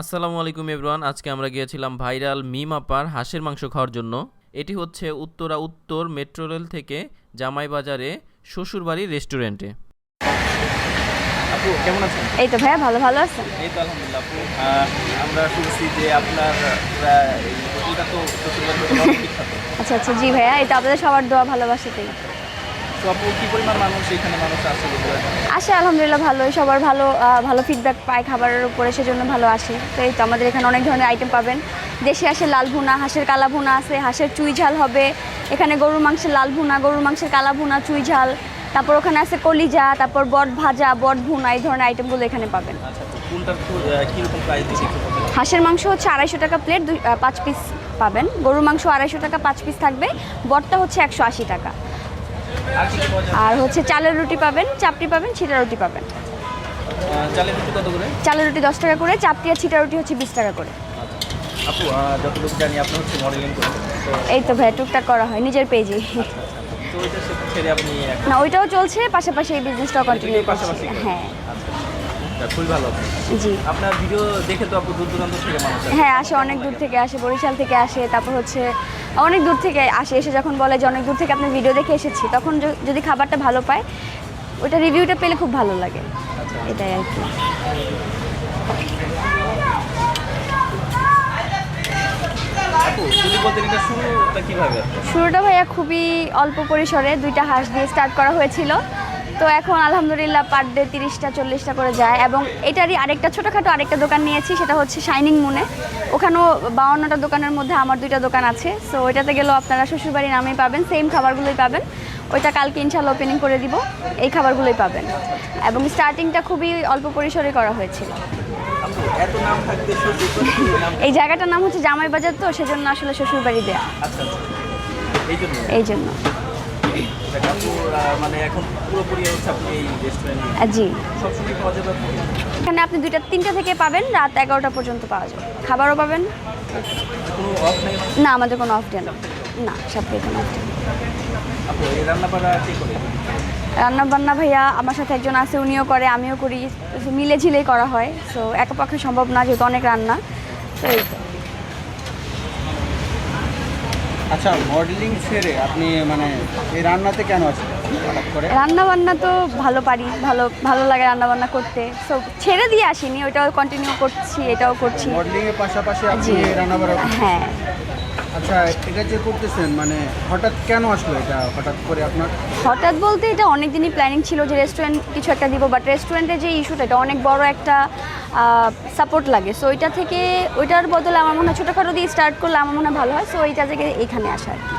আসসালামু আলাইকুম এভরিওয়ান আজকে আমরা গিয়েছিলাম ভাইরাল মিম আপার হাঁসের মাংস খাওয়ার জন্য। এটি হচ্ছে উত্তরা উত্তর মেট্রো রেল থেকে জামাই বাজারে শ্বশুরবাড়ির রেস্টুরেন্টে। আপু কেমন আছেন? এই তো ভাইয়া ভালো ভালো আছেন? এই তো আলহামদুলিল্লাহ আপু। আমরা শুনছি যে আপনার হোটেলটা তো আচ্ছা আচ্ছা জি ভাইয়া এটা আপনাদের সবার দোয়া ভালোবাসাতেই তো আপু কি পরিমাণ মানুষ এখানে মানুষ আসে আসে আলহামদুলিল্লাহ ভালোই। সবার ভালো ভালো ফিডব্যাক পায় খাবারের উপরে সেজন্য ভালো আসে। তো এই তো আমাদের এখানে অনেক ধরনের আইটেম পাবেন। দেশে আসে লাল ভুনা হাঁসের কালা ভুনা আছে হাঁসের চুই ঝাল হবে। এখানে গরুর মাংসের লাল ভুনা গরুর মাংসের কালা ভুনা চুই ঝাল। তারপর ওখানে আছে কলিজা তারপর বট ভাজা বট ভুনা এই ধরনের আইটেমগুলো এখানে পাবেন। আচ্ছা? হাঁসের মাংস হচ্ছে আড়াইশো টাকা প্লেট পাঁচ পিস পাবেন। গরুর মাংস আড়াইশো টাকা পাঁচ পিস থাকবে। বটটা হচ্ছে একশো আশি টাকা। আর হচ্ছে চালের রুটি পাবেন চাপটি পাবেন ছিটা রুটি পাবেন। চালের রুটি কত করে? চালের রুটি দশ টাকা করে চাপটি আর ছিটা রুটি হচ্ছে বিশ টাকা করে। আচ্ছা। আপু যতটুকু জানি আপনি হচ্ছে মডেলিং করেন এই তো ভাই টুকটাক করা হয় নিজের পেজে। আপনি এখন না ওইটাও চলছে পাশাপাশি এই বিজনেসটাও কন্টিনিউ করছি। হ্যাঁ আচ্ছা আচ্ছা, খুবই ভালো জি। আপনার ভিডিও দেখে তো আপু দূর দূরান্ত থেকে মানুষ হ্যাঁ আসে অনেক দূর থেকে আসে বরিশাল থেকে আসে তারপর হচ্ছে অনেক দূর থেকে আসে এসে যখন বলে যে অনেক দূর থেকে আপনার ভিডিও দেখে এসেছি তখন যদি খাবারটা ভালো পায় ওটা রিভিউটা পেলে খুব ভালো লাগে। আচ্ছা। এটাই আর কি। শুরুটা ভাইয়া খুবই অল্প পরিসরে দুইটা হাঁস দিয়ে স্টার্ট করা হয়েছিল। তো এখন আলহামদুলিল্লাহ পার ডে তিরিশটা চল্লিশটা করে যায় এবং এটারই আরেকটা ছোটোখাটো আরেকটা দোকান নিয়েছি সেটা হচ্ছে শাইনিং মুনে ওখানেও বাউন্নটা দোকানের মধ্যে আমার দুইটা দোকান আছে। সো ওইটাতে গেলেও আপনারা শ্বশুরবাড়ি নামেই পাবেন সেম খাবারগুলোই পাবেন। ওইটা কালকে ইনশাল্লাহ ওপেনিং করে দিব এই খাবারগুলোই পাবেন। এবং স্টার্টিংটা খুবই অল্প পরিসরে করা হয়েছিল। এই জায়গাটার নাম হচ্ছে জামাই বাজার তো সেজন্য আসলে শ্বশুরবাড়ি দেয়া। আচ্ছা আচ্ছা। এই জন্য। মানে এখন পুরোপুরি হচ্ছে আপনি এই রেস্টুরেন্টে জি। সবসময় পাওয়া যাবে এখানে আপনি দুইটা তিনটা থেকে পাবেন রাত এগারোটা পর্যন্ত পাওয়া যাবে। খাবারও পাবেন। নেই না? আমাদের কোনো অফ ডে না। না সবটাই কোনো অফ ডে রান্না বান্না ভাইয়া আমার সাথে একজন আছে উনিও করে আমিও করি। মিলে ঝিলেই করা হয়। সো একা পক্ষে সম্ভব না যেহেতু অনেক রান্না। তো এই তো। আচ্ছা মডেলিং ছেড়ে আপনি মানে এই রান্নাতে কেন আছেন? হঠাৎ করে? রান্না বান্না তো ভালো পারি ভালো ভালো লাগে রান্না বান্না করতে। সো ছেড়ে দিয়ে আসিনি ওটাও কন্টিনিউ করছি এটাও করছি। মডেলিং এর পাশাপাশি আপনি রান্না বাড়া হ্যাঁ। আচ্ছা এটা যে করতেছেন মানে হঠাৎ কেন আসলো এটা? হঠাৎ করে আপনার? হঠাৎ বলতে এটা অনেক দিনই প্ল্যানিং ছিল যে রেস্টুরেন্ট কিছু একটা দিব বাট রেস্টুরেন্টের যে ইস্যুটা এটা অনেক বড় একটা সাপোর্ট লাগে। সো ওইটা থেকে ওইটার বদলে আমার মনে হয় ছোটোখাটো দিয়ে স্টার্ট করলে আমার মনে হয় ভালো হয়। সো ওইটা থেকে এখানে আসা আর কি।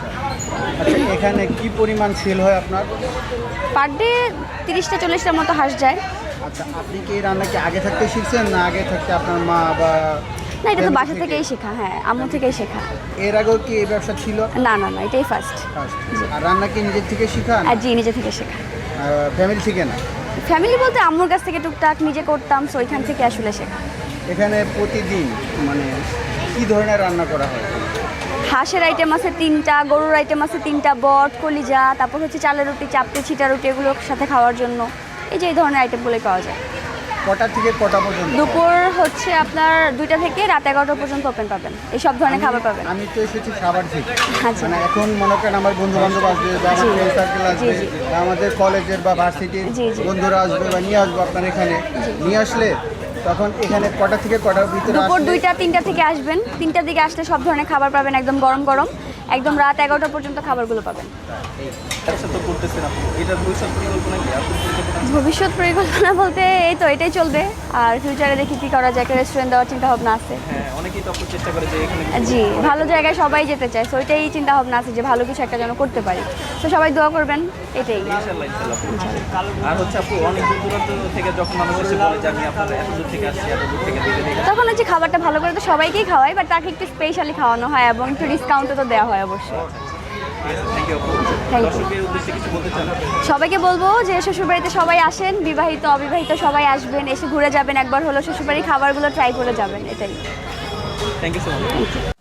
আচ্ছা এখানে কি পরিমাণ সেল হয় আপনার? পার ডে তিরিশটা চল্লিশটার মতো হাঁস যায়। আচ্ছা আপনি কি এই রান্না কি আগে থাকতে শিখছেন না আগে থাকতে আপনার মা বা না এটা তো বাসা থেকেই শেখা হ্যাঁ আম্মু থেকেই শেখা। এর আগেও কি এই ব্যবসা ছিল? না না না এটাই ফার্স্ট আর রান্না কি নিজের থেকে শিখান আর জি নিজে থেকে শেখা। ফ্যামিলি থেকে না? ফ্যামিলি বলতে আম্মুর কাছ থেকে টুকটাক নিজে করতাম সো ওইখান থেকে আসলে শেখা এখানে প্রতিদিন মানে কি ধরনের রান্না করা হয়? হাঁসের আইটেম আছে তিনটা গরুর আইটেম আছে তিনটা বট কলিজা তারপর হচ্ছে চালের রুটি চাপটি ছিটা রুটি এগুলোর সাথে খাওয়ার জন্য। এই যে এই ধরনের আইটেমগুলোই পাওয়া যায়। কটা থেকে কটা পর্যন্ত? দুপুর হচ্ছে আপনার দুইটা থেকে রাত এগারোটা পর্যন্ত ওপেন পাবেন। এই সব ধরনের খাবার পাবেন। আমি তো এসেছি সাবার থেকে। আচ্ছা। মানে এখন মনে করেন আমার বন্ধু বান্ধব আসবে বা আমার ফ্রেন্ড সার্কেল আসবে। বা আমাদের কলেজের বা ভার্সিটির। বন্ধুরা আসবে বা নিয়ে আসব আপনার এখানে। নিয়ে আসলে তখন এখানে কটা থেকে কটার ভিতরে দুপুর দুইটা তিনটা থেকে আসবেন। তিনটার দিকে আসলে সব ধরনের খাবার পাবেন একদম গরম গরম। একদম রাত এগারোটা পর্যন্ত খাবারগুলো পাবেন। তো ভবিষ্যৎ পরিকল্পনা বলতে এই তো, এটাই চলবে। আর ফিউচারে দেখি কি করা যায় রেস্টুরেন্ট দেওয়ার চিন্তা ভাবনা আছে। তো জি, ভালো জায়গায় সবাই যেতে চায় সো ওইটাই চিন্তা ভাবনা আছে যে ভালো কিছু একটা যেন করতে পারি। তো সবাই দোয়া করবেন, এটাই। তখন হচ্ছে খাবারটা ভালো করে তো সবাইকেই খাওয়াই বাট তাকে একটু স্পেশালি খাওয়ানো হয় এবং একটু ডিসকাউন্টও তো দেওয়া হয়। অবশ্যই। বলতে চান? সবাইকে বলব যে শ্বশুরবাড়িতে সবাই আসেন বিবাহিত অবিবাহিত সবাই আসবেন এসে ঘুরে যাবেন একবার হলো শ্বশুরবাড়ির খাবারগুলো ট্রাই করে যাবেন এটাই। থ্যাংক ইউ সো মাচ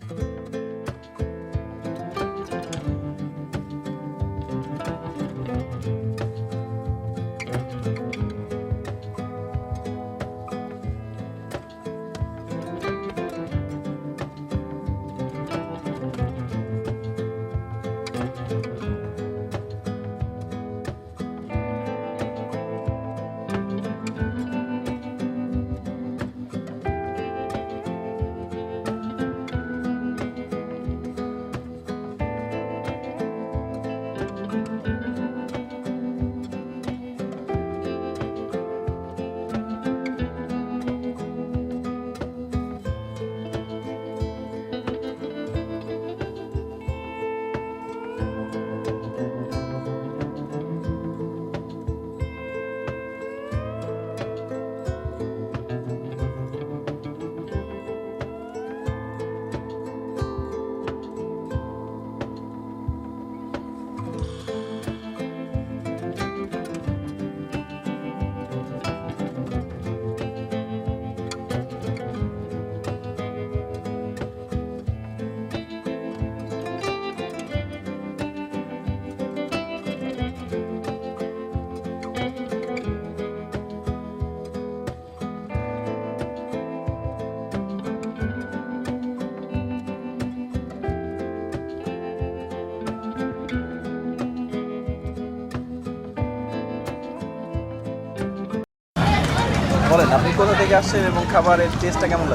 বলেন আপনি কোথা থেকে আসছেন এবং খাবারের টেস্টটা কেমন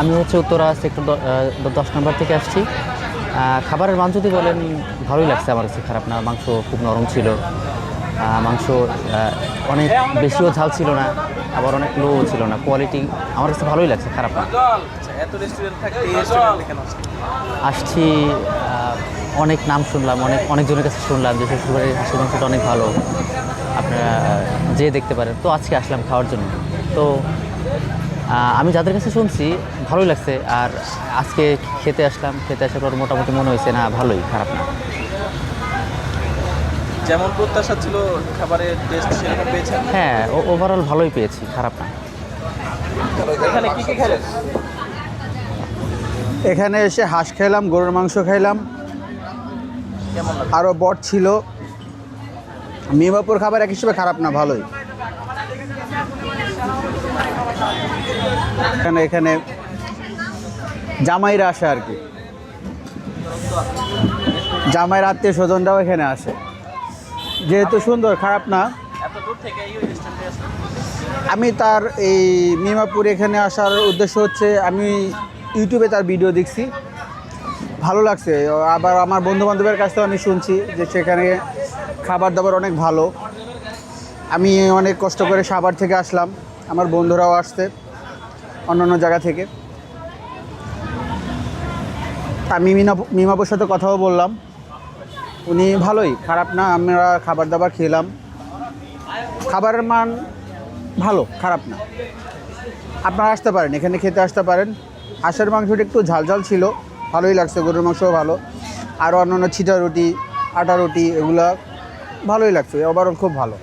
আমি হচ্ছে উত্তরা সেক্টর দশ নম্বর থেকে আসছি। খাবারের মান যদি বলেন ভালোই লাগছে আমার কাছে খারাপ না মাংস খুব নরম ছিল। মাংস অনেক বেশিও ঝাল ছিল না আবার অনেক লো ছিল না কোয়ালিটি আমার কাছে ভালোই লাগছে খারাপ না। আচ্ছা আসছি অনেক নাম শুনলাম অনেক অনেকজনের কাছে শুনলাম যে শ্বশুরবাড়ির হাঁসের মাংসটা অনেক ভালো। আপনারা যে দেখতে পারেন তো আজকে আসলাম খাওয়ার জন্য। তো আমি যাদের কাছে শুনছি ভালোই লাগছে। আর আজকে খেতে আসলাম খেতে আসার পর মোটামুটি মনে হয়েছে না ভালোই খারাপ না। যেমন প্রত্যাশা ছিল খাবারের টেস্ট সেরকম পেয়েছেন? হ্যাঁ ওভারঅল ভালোই পেয়েছি খারাপ না। এখানে কি কি খেলেন? এখানে এসে হাঁস খেলাম গরুর মাংস খাইলাম আরও বট ছিল। মিমাপুর খাবার এক হিসেবে খারাপ না ভালোই। এখানে এখানে জামাইরা আসে আর কি। জামাইয়ের আত্মীয় স্বজনরাও এখানে আসে। যেহেতু সুন্দর, খারাপ না। আমি তার এই মিমাপুর এখানে আসার উদ্দেশ্য হচ্ছে, আমি ইউটিউবে তার ভিডিও দেখছি। ভালো লাগছে। আবার আমার বন্ধু বান্ধবের কাছ থেকে আমি শুনছি যে সেখানে খাবার দাবার অনেক ভালো। আমি অনেক কষ্ট করে সাভার থেকে আসলাম, আমার বন্ধুরাও আসছে অন্যান্য জায়গা থেকে। আমি মিনা মিমাপুর সাথে কথাও বললাম, উনি ভালোই, খারাপ না, আমরা খাবার দাবার খেলাম। খাবারের মান ভালো, খারাপ না। আপনারা আসতে পারেন, এখানে খেতে আসতে পারেন। হাঁসের মাংসটা একটু ঝাল ঝাল ছিল, ভালোই লাগছে, গরুর মাংসও ভালো। আর অন্যান্য ছিটা রুটি, আটা রুটি, এগুলো ভালোই লাগছে ওভারঅল খুব ভালো।